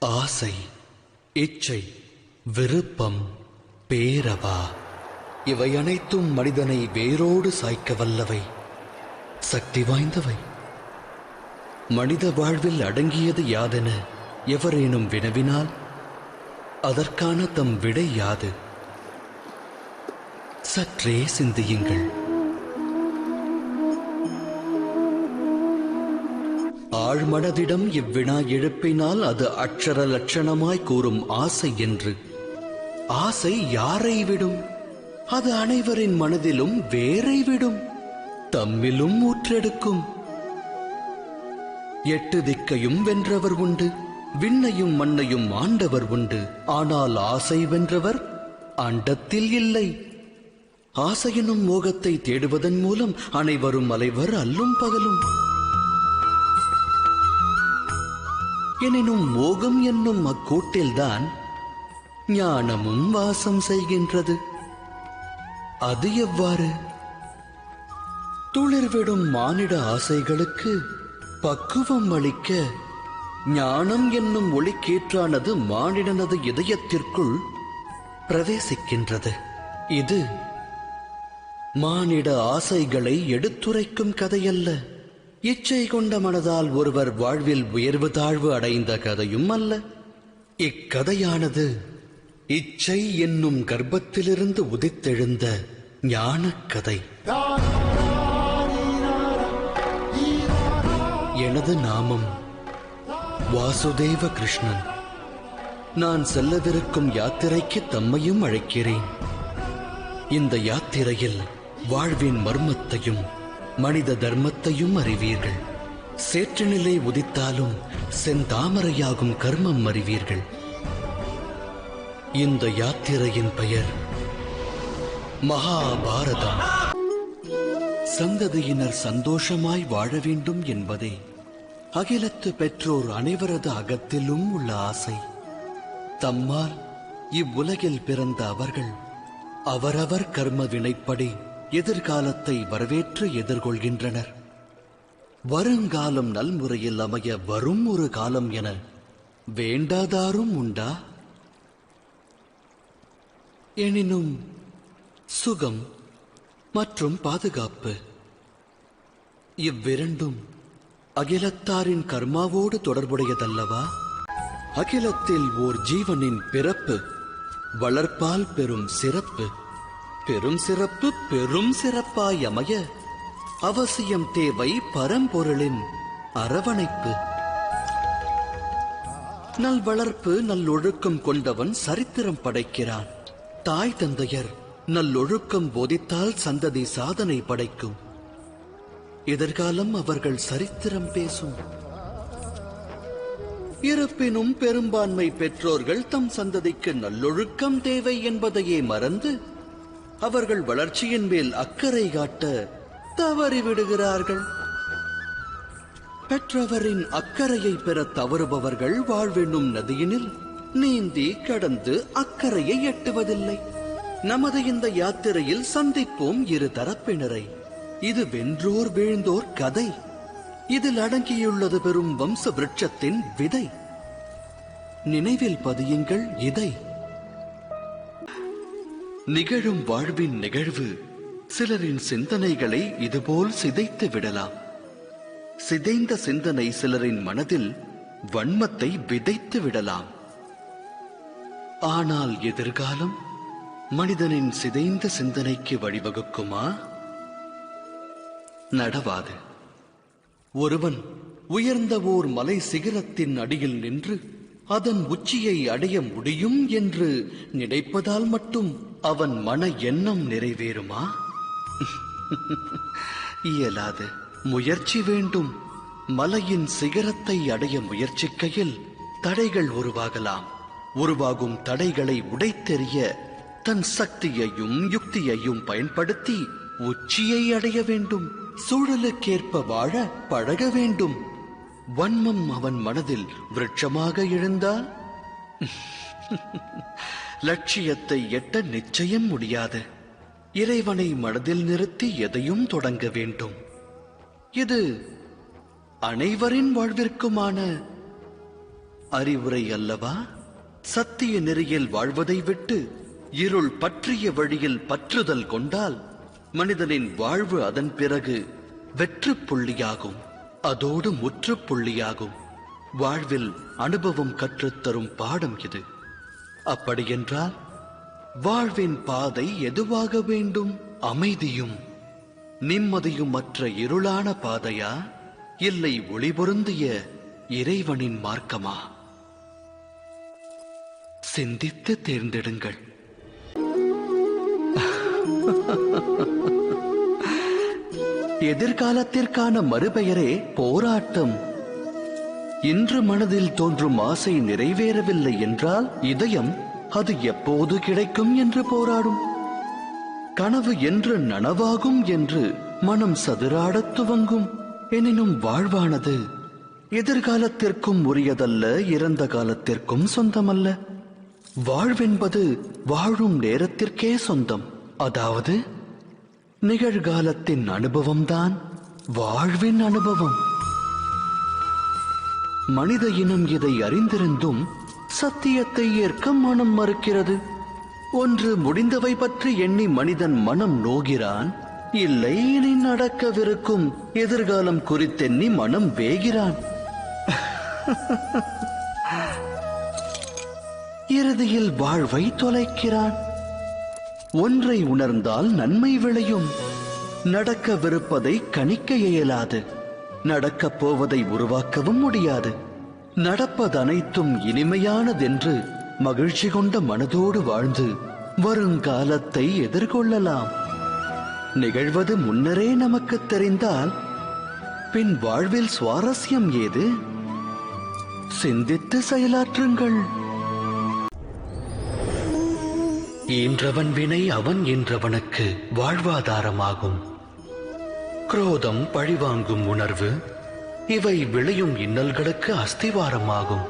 ஆசை இச்சை விருப்பம் பேரவா. இவை அனைத்தும் மனிதனை வேரோடு சாய்க்க வல்லவை சக்தி வாய்ந்தவை. மனித வாழ்வில் அடங்கியது யாதென எவரேனும் வினவினால் அதற்கான தம் விடை யாது? சற்றே சிந்தியுங்கள். ஆழ்மனதிடம் இவ்வினா எழுப்பினால் அது அக்ஷர லட்சணமாய் கூறும் ஆசை என்று. ஆசை யாரை விடும்? அது அனைவரின் மனதிலும் வேரை விடும். தம்மிலும் ஊற்றெடுக்கும். எட்டு திக்கையும் வென்றவர் உண்டு விண்ணையும் மண்ணையும் ஆண்டவர் உண்டு. ஆனால் ஆசை வென்றவர் அண்டத்தில் இல்லை. ஆசையினும் மோகத்தை தேடுவதன் மூலம் அனைவரும் அலைவர் அல்லும் பகலும். எனினும் மோகம் என்னும் அக்கூட்டில்தான் ஞானமும் வாசம் செய்கின்றது. அது எவ்வாறு? துளிர்விடும் மானிட ஆசைகளுக்கு பக்குவம் அளிக்க ஞானம் என்னும் ஒளிக்கீற்றானது மானிடனது இதயத்திற்குள் பிரவேசிக்கின்றது. இது மானிட ஆசைகளை எடுத்துரைக்கும் கதையல்ல. இச்சை கொண்ட மனதால் ஒருவர் வாழ்வில் உயர்வு தாழ்வு அடைந்த கதையும் அல்ல. இக்கதையானது இச்சை என்னும் கர்ப்பத்திலிருந்து உதித்தெழுந்த ஞானக் கதை. எனது நாமம் வாசுதேவ கிருஷ்ணன் நான் செல்லவிருக்கும் யாத்திரைக்கு தம்மையும் அழைக்கிறேன். இந்த யாத்திரையில் வாழ்வின் மர்மத்தையும் மனித தர்மத்தையும் அறிவீர்கள். சேற்றுநிலை உதித்தாலும் செந்தாமரையாகும் கர்மம் அறிவீர்கள். இந்த யாத்திரையின் பெயர் மகாபாரதம். சந்ததியினர் சந்தோஷமாய் வாழ வேண்டும் என்பதே அகிலத்து பெற்றோர் அனைவரது அகத்திலும் உள்ள ஆசை. தம்மால் இவ்வுலகில் பிறந்த அவர்கள் அவரவர் கர்ம வினைப்படி எதிர்காலத்தை வரவேற்று எதிர்கொள்கின்றனர். வருங்காலம் நல்முறையில் அமைய வரும் ஒரு காலம் என வேண்டாதாரும் உண்டா? எனினும் சுகம் மற்றும் பாதுகாப்பு இவ்விரண்டும் அகிலத்தாரின் கர்மாவோடு தொடர்புடையதல்லவா? அகிலத்தில் ஓர் ஜீவனின் பிறப்பு வளர்ப்பால் பெறும் சிறப்பு பெரும் சிறப்பு பெரும் சிறப்பாய் அமைய அவசியம் தேவை பரம்பொருளின் அரவணைப்பு. நல் வளர்ப்பு நல்லொழுக்கம் கொண்டவன் சரித்திரம் படைக்கிறான். தாய் தந்தையர் நல்லொழுக்கம் போதித்தால் சந்ததி சாதனை படைக்கும். எதிர்காலம் அவர்கள் சரித்திரம் பேசும். இருப்பினும் பெரும்பான்மை பெற்றோர்கள் தம் சந்ததிக்கு நல்லொழுக்கம் தேவை என்பதையே மறந்து அவர்கள் வளர்ச்சியின் மேல் அக்கறை காட்ட தவறிவிடுகிறார்கள். பெற்றவரின் அக்கறையை பெற தவறுபவர்கள் வாழ்வென்னும் நதியினில் நீந்தி கடந்து அக்கறையை எட்டுவதில்லை. நமது இந்த யாத்திரையில் சந்திப்போம் இரு தரப்பினரை. இது வென்றோர் வீழ்ந்தோர் கதை. இதில் அடங்கியுள்ளது பெரும் வம்ச விருட்சத்தின் விதை. நினைவில் பதியுங்கள் இதை. நிகழும் வாழ்வின் நிகழ்வு. சிலரின் சிந்தனைகளை இதுபோல் சிதைத்து விடலாம். சிதைந்த சிந்தனை சிலரின் மனதில் வன்மத்தை விதைத்து விடலாம். ஆனால் எதிர்காலம் மனிதனின் சிதைந்த சிந்தனைக்கு வழிவகுக்குமா? நடவாது. ஒருவன் உயர்ந்த ஓர் மலை சிகரத்தின் அடியில் நின்று அதன் உச்சியை அடைய முடியும் என்று நினைப்பதால் மட்டும் அவன் மன எண்ணம் நிறைவேறுமா? இயலாது. முயற்சி வேண்டும். மலையின் சிகரத்தை அடைய முயற்சிக்கையில் தடைகள் உருவாகலாம். உருவாகும் தடைகளை உடைத்தெறிய தன் சக்தியையும் யுக்தியையும் பயன்படுத்தி உச்சியை அடைய வேண்டும். சூழலுக்கேற்ப வாழ பழக வேண்டும். வன்மம் அவன் மனதில் விருட்சமாக எழுந்தால்? லட்சியத்தை எட்ட நிச்சயம் முடியாது. இறைவனை மனதில் நிறுத்தி எதையும் தொடங்க வேண்டும். இது அனைவரின் வாழ்விற்குமான அறிவுரை அல்லவா? சத்திய நெறியில் வாழ்வதை விட்டு இருள் பற்றிய வழியில் பற்றுதல் கொண்டால் மனிதனின் வாழ்வு அதன் பிறகு வெற்று புள்ளியாகும் அதோடு முற்றுப்புள்ளியாகும். வாழ்வில் அனுபவம் கற்றுத்தரும் பாடம் இது. அப்படியென்றால் வாழ்வின் பாதை எதுவாக வேண்டும்? அமைதியும் நிம்மதியும் மற்ற இருளான பாதையா? இல்லை ஒளிபொருந்திய இறைவனின் மார்க்கமா? சிந்தித்து தேர்ந்தெடுங்கள். எதிர்காலத்திற்கான மறுபெயரே போராட்டம். இன்று மனதில் தோன்றும் ஆசை நிறைவேறவில்லை என்றால் இதயம் அது எப்போது கிடைக்கும் என்று போராடும். கனவு என்று நனவாகும் என்று மனம் சதுராடத் துவங்கும். எனினும் வாழ்வானது எதிர்காலத்திற்கும் உரியதல்ல இறந்த காலத்திற்கும் சொந்தமல்ல. வாழ்வென்பது வாழும் நேரத்திற்கே சொந்தம். அதாவது நிகழ்காலத்தின் அனுபவம்தான் வாழ்வின் அனுபவம். மனித இனம் இதை அறிந்திருந்தும் சத்தியத்தை ஏற்க மனம் மறுக்கிறது. ஒன்று முடிந்தவை பற்றி எண்ணி மனிதன் மனம் நோகிறான். இல்லை இனி நடக்கவிருக்கும் எதிர்காலம் குறித்தெண்ணி மனம் வேகிறான். இறுதியில் வாழ்வை தொலைக்கிறான். ஒன்றை உணர்ந்தால் நன்மை விளையும். நடக்கவிருப்பதை கணிக்க இயலாது. நடக்கப் போவதை உருவாக்கவும் முடியாது. நடப்பதனைத்தும் இனிமையானதென்று மகிழ்ச்சி கொண்ட மனதோடு வாழ்ந்து வருங்காலத்தை எதிர்கொள்ளலாம். நிகழ்வது முன்னரே நமக்கு தெரிந்தால் பின் வாழ்வில் சுவாரஸ்யம் ஏது? சிந்தித்து செயலாற்றுங்கள். ஈன்றவன் வினை அவன் என்றவனுக்கு வாழ்வாதாரமாகும். குரோதம் பழிவாங்கும் உணர்வு இவை விளையும் இன்னல்களுக்கு அஸ்திவாரமாகும்.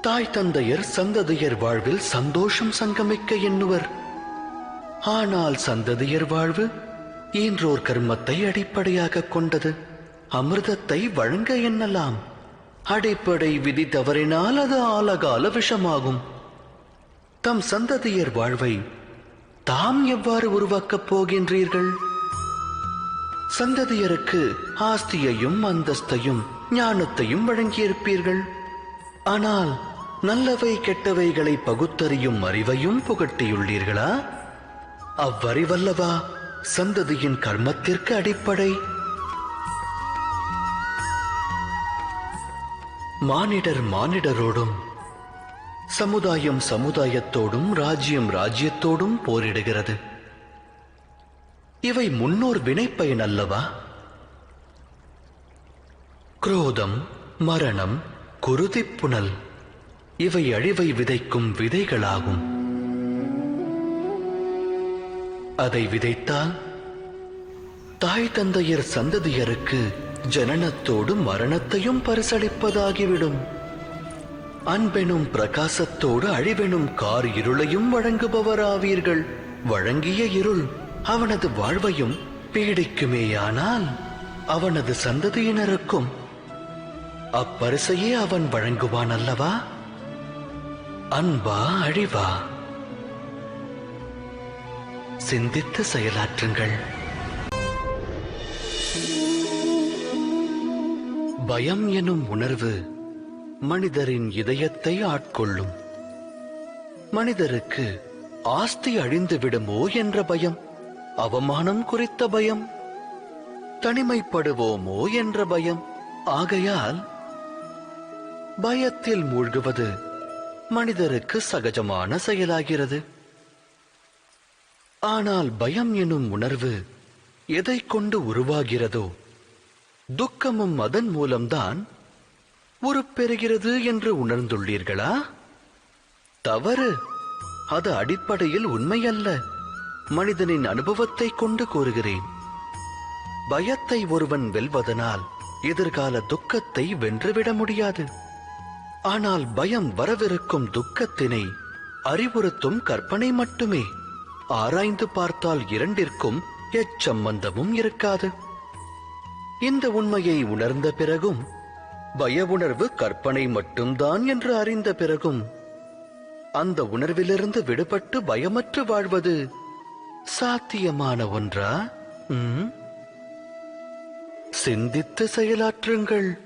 தாய் தந்தையர் சந்ததியர் வாழ்வில் சந்தோஷம் சங்கமிக்க எண்ணுவர். ஆனால் சந்ததியர் வாழ்வு ஈன்றோர் கர்மத்தை அடிப்படையாக கொண்டது. அமிர்தத்தை வழங்க எண்ணலாம். அடிப்படை விதி தவறினால் அது ஆலகால விஷமாகும். தம் சந்ததியர் வாழ்வை தாம் எவ்வாறு உருவாக்கப் போகின்றீர்கள்? சந்ததியருக்கு ஆஸ்தியையும் அந்தஸ்தையும் ஞானத்தையும் வழங்கியிருப்பீர்கள். ஆனால் நல்லவை கெட்டவைகளை பகுத்தறியும் அறிவையும் புகட்டியுள்ளீர்களா? அவ்வறிவல்லவா சந்ததியின் கர்மத்திற்கு அடிப்படை. மானிடர் மானிடரோடும் சமுதாயம் சமுதாயத்தோடும் ராஜ்யம் ராஜ்யத்தோடும் போரிடுகிறது. இவை முன்னோர் வினைப்பயன் அல்லவா? குரோதம் மரணம் குருதிப்புணல் இவை அழிவை விதைக்கும் விதைகளாகும். அதை விதைத்தால் தாய் தந்தையர் சந்ததியருக்கு ஜனனத்தோடு மரணத்தையும் பரிசளிப்பதாகிவிடும். அன்பெனும் பிரகாசத்தோடு அழிவெனும் கார் இருளையும் வழங்குபவராவீர்கள். வழங்கிய இருள் அவனது வாழ்வையும் பீடிக்குமேயானால் அவனது சந்ததியினருக்கும் அப்பரிசையே அவன் வழங்குவான் அல்லவா அன்பா அழிவா? சிந்தித்து செயலாற்றுங்கள். பயம் எனும் உணர்வு மனிதரின் இதயத்தை ஆட்கொள்ளும். மனிதருக்கு ஆஸ்தி அழிந்து விடுமோ என்ற பயம் அவமானம் குறித்த பயம் தனிமைப்படுவோமோ என்ற பயம். ஆகையால் பயத்தில் மூழ்குவது மனிதருக்கு சகஜமான செயலாகிறது. ஆனால் பயம் எனும் உணர்வு எதை கொண்டு உருவாகிறதோ துக்கமும் அதன் மூலம்தான் உருப்பெறுகிறது என்று உணர்ந்துள்ளீர்களா? தவறு. அது அடிப்படையில் உண்மையல்ல. மனிதனின் அனுபவத்தை கொண்டு கூறுகிறேன். பயத்தை ஒருவன் வெல்வதனால் எதிர்கால துக்கத்தை வென்றுவிட முடியாது. ஆனால் பயம் வரவிருக்கும் துக்கத்தினை அறிவுறுத்தும் கற்பனை மட்டுமே. ஆராய்ந்து பார்த்தால் இரண்டிற்கும் எச்சம்பந்தமும் இருக்காது. இந்த உண்மையை உணர்ந்த பிறகும் பய உணர்வு கற்பனை மட்டும்தான் என்று அறிந்த பிறகும் அந்த உணர்விலிருந்து விடுபட்டு பயமற்று வாழ்வது சாத்தியமான ஒன்றா? சிந்தித்து செயலாற்றுங்கள்.